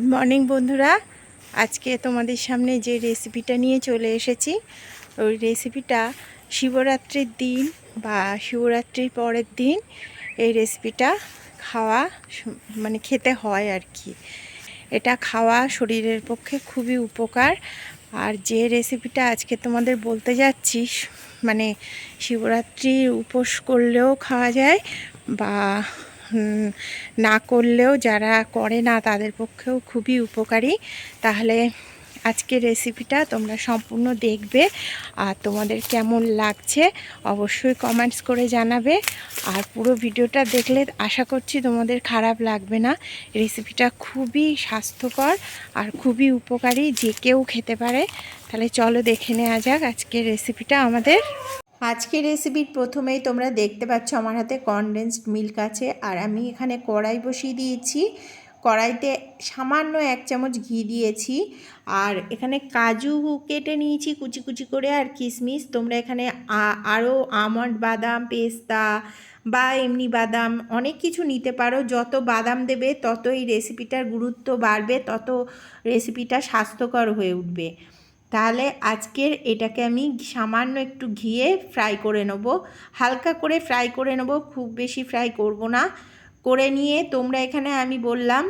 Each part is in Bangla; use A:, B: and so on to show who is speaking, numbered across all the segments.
A: গুড মর্নিং বন্ধুরা। আজকে তোমাদের সামনে যে রেসিপিটা নিয়ে চলে এসেছি, ওই রেসিপিটা শিবরাত্রির দিন বা শিবরাত্রির পরের দিন এই রেসিপিটা খাওয়া মানে খেতে হয় আর কি। এটা খাওয়া শরীরের পক্ষে খুবই উপকার। আর যে রেসিপিটা আজকে তোমাদের বলতে যাচ্ছি মানে শিবরাত্রির উপোস করলেও খাওয়া যায় বা না করলেও যারা করে না তাদের পক্ষেও খুবই উপকারী। তাহলে আজকের রেসিপিটা তোমরা সম্পূর্ণ দেখবে। আর তোমাদের কেমন লাগছে অবশ্যই কমেন্টস করে জানাবে। আর পুরো ভিডিওটা দেখলে আশা করছি তোমাদের খারাপ লাগবে না। রেসিপিটা খুবই স্বাস্থ্যকর আর খুবই উপকারী যে কেউ খেতে পারে। তাহলে চলো দেখে নেওয়া যাক আজকের রেসিপিটা আমাদের। আজকের রেসিপির প্রথমেই তোমরা দেখতে পাচ্ছ আমার হাতে কনডেন্সড মিল্ক আছে, আর আমি এখানে কড়াই বসিয়ে দিয়েছি। কড়াইতে সামান্য এক চামচ ঘি দিয়েছি, আর এখানে কাজু কেটে নিয়েছি কুচি কুচি করে, আর কিশমিশ। তোমরা এখানে আরও আমন্ড বাদাম, পেস্তা বা এমনি বাদাম, অনেক কিছু নিতে পারো। যত বাদাম দেবে তত এই রেসিপিটার গুরুত্ব বাড়বে, তত রেসিপিটা স্বাস্থ্যকর হয়ে উঠবে। তাহলে আজকের এটাকে আমি সামান্য একটু ঘিয়ে ফ্রাই করে নেব। হালকা করে ফ্রাই করে নেব, খুব বেশি ফ্রাই করব না। করে নিয়ে তোমরা এখানে আমি বললাম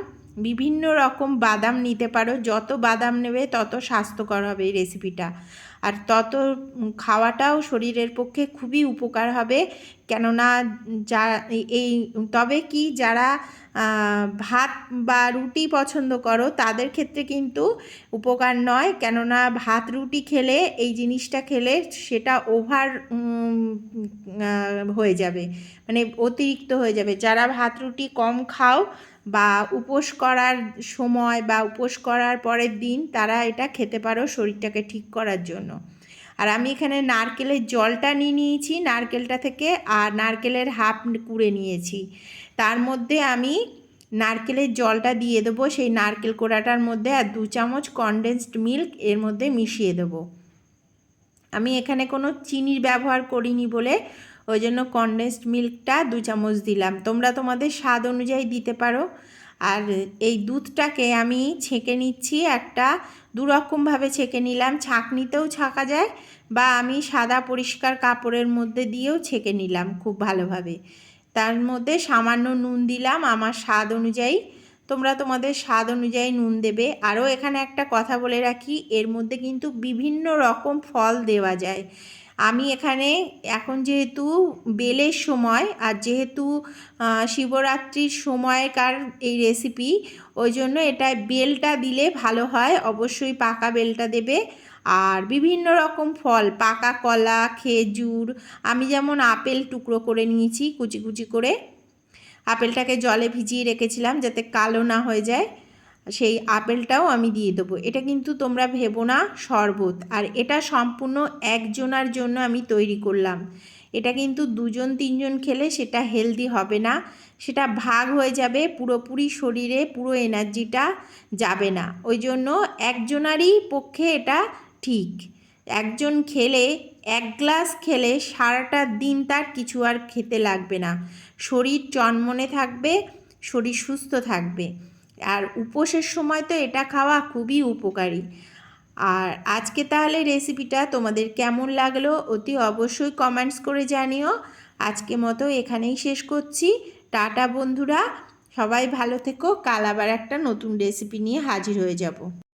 A: বিভিন্ন রকম বাদাম নিতে পারো, যত বাদাম নেবে তত স্বাস্থ্যকর হবে এই রেসিপিটা আর তত খাওয়াটাও শরীরের পক্ষে খুবই উপকার হবে, কেননা যা এই, তবে কি যারা ভাত বা রুটি পছন্দ করো, তাদের ক্ষেত্রে কিন্তু উপকার নয়, কেননা ভাত রুটি খেলে, এই জিনিসটা খেলে সেটা ওভার হয়ে যাবে মানে অতিরিক্ত হয়ে যাবে। যারা ভাত রুটি কম খাও বা উপোস করার সময় বা উপোস করার পরের দিন তারা এটা খেতে পারো শরীরটাকে ঠিক করার জন্য। আর আমি এখানে নারকেলের জলটা নিয়ে নিয়েছি, নারকেলটা থেকে আর নারকেলের হাফ কুড়ে নিয়েছি। তার মধ্যে আমি নারকেলের জলটা দিয়ে দেবো, সেই নারকেল কোড়াটার মধ্যে আর দু চামচ কনডেন্সড মিল্ক এর মধ্যে মিশিয়ে দেবো। আমি এখানে কোনো চিনির ব্যবহার করিনি বলে ওই জন্য কনডেন্সড মিল্কটা দু চামচ দিলাম। তোমরা তোমাদের স্বাদ অনুযায়ী দিতে পারো। আর এই দুধটাকে আমি ছেঁকে নিচ্ছি একটা দুরকমভাবে ছেঁকে নিলাম। ছাঁকনিতেও ছাঁকা যায় বা আমি সাদা পরিষ্কার কাপড়ের মধ্যে দিয়েও ছেঁকে নিলাম খুব ভালোভাবে। তার মধ্যে সামান্য নুন দিলাম আমার স্বাদ অনুযায়ী। তোমরা তোমাদের স্বাদ অনুযায়ী নুন দেবে। আরও এখানে একটা কথা বলে রাখি, এর মধ্যে কিন্তু বিভিন্ন রকম ফল দেওয়া যায়। আমি এখানে এখন যেহেতু বেলের সময় আর যেহেতু শিবরাত্রির সময়কার এই রেসিপি ওই জন্য এটা বেলটা দিলে ভালো হয়। অবশ্যই পাকা বেলটা দেবে। আর বিভিন্ন রকম ফল, পাকা কলা, খেজুর, আমি যেমন আপেল টুকরো করে নিয়েছি কুচি কুচি করে। আপেলটাকে জলে ভিজিয়ে রেখেছিলাম যাতে কালো না হয়ে যায়। সেই আপেলটাও আমি দিয়ে দেবো। এটা কিন্তু তোমরা ভেবো না, শরবত। আর এটা সম্পূর্ণ একজনার জন্য আমি তৈরি করলাম। এটা কিন্তু দুজন, তিনজন খেলে সেটা হেলদি হবে না। সেটা ভাগ হয়ে যাবে, পুরোপুরি শরীরে পুরো এনার্জিটা যাবে না। ওই জন্য একজনারই পক্ষে এটা ঠিক। একজন খেলে, এক গ্লাস খেলে সারাটা দিন তার কিছু আর খেতে লাগবে না। শরীর চনমনে থাকবে, শরীর সুস্থ থাকবে। আর উপোসের সময় তো এটা খাওয়া খুবই উপকারী। আর আজকে তাহলে রেসিপিটা তোমাদের কেমন লাগল অতি অবশ্যই কমেন্টস করে জানিও। আজকে মতো এখানেই শেষ করছি। টাটা বন্ধুরা, সবাই ভালো থেকো। কাল আবার একটা নতুন রেসিপি নিয়ে হাজির হয়ে যাব।